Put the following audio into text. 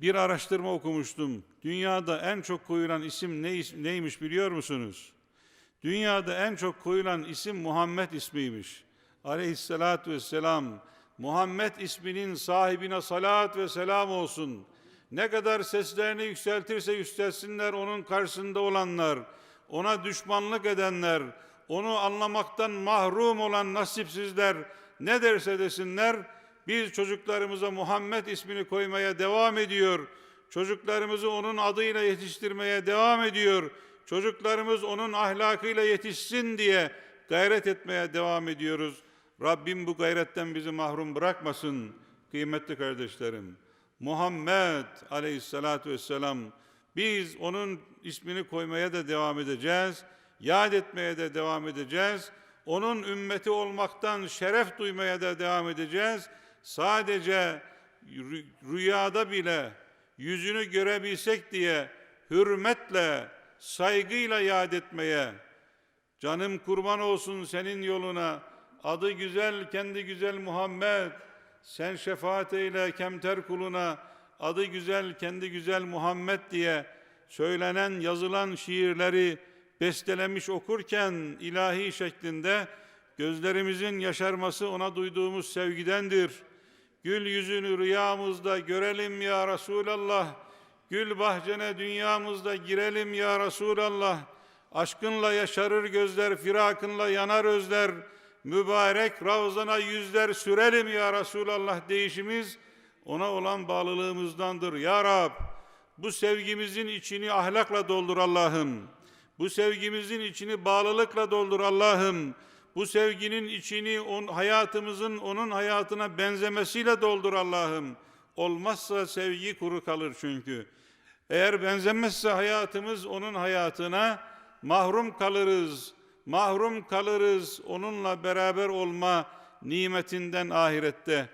Bir araştırma okumuştum. Dünyada en çok koyulan isim ne, neymiş biliyor musunuz? Dünyada en çok koyulan isim Muhammed ismiymiş. Aleyhissalatü vesselam. Muhammed isminin sahibine salat ve selam olsun. Ne kadar seslerini yükseltirse yükselsinler onun karşısında olanlar, ona düşmanlık edenler, onu anlamaktan mahrum olan nasipsizler ne derse desinler, biz çocuklarımıza Muhammed ismini koymaya devam ediyor. Çocuklarımızı onun adıyla yetiştirmeye devam ediyor. Çocuklarımız onun ahlakıyla yetişsin diye gayret etmeye devam ediyoruz. Rabbim bu gayretten bizi mahrum bırakmasın kıymetli kardeşlerim. Muhammed aleyhissalatu vesselam biz onun ismini koymaya da devam edeceğiz. Yad etmeye de devam edeceğiz. Onun ümmeti olmaktan şeref duymaya da devam edeceğiz. Sadece rü- rüyada bile yüzünü görebilsek diye hürmetle, saygıyla yad etmeye, Canım kurban olsun senin yoluna. Adı güzel, kendi güzel Muhammed. Sen şefaat eyle kemter kuluna. Adı güzel, kendi güzel Muhammed diye söylenen, yazılan şiirleri bestelemiş okurken ilahi şeklinde gözlerimizin yaşarması ona duyduğumuz sevgidendir. Gül yüzünü rüyamızda görelim ya Resulallah. Gül bahçene dünyamızda girelim ya Resulallah. Aşkınla yaşarır gözler, firakınla yanar özler. Mübarek ravzana yüzler sürelim ya Resulallah deyişimiz ona olan bağlılığımızdandır. Ya Rab bu sevgimizin içini ahlakla doldur Allah'ım. Bu sevgimizin içini bağlılıkla doldur Allah'ım. Bu sevginin içini on, hayatımızın onun hayatına benzemesiyle doldur Allah'ım. Olmazsa sevgi kuru kalır çünkü. Eğer benzemezse hayatımız onun hayatına mahrum kalırız. Mahrum kalırız onunla beraber olma nimetinden ahirette.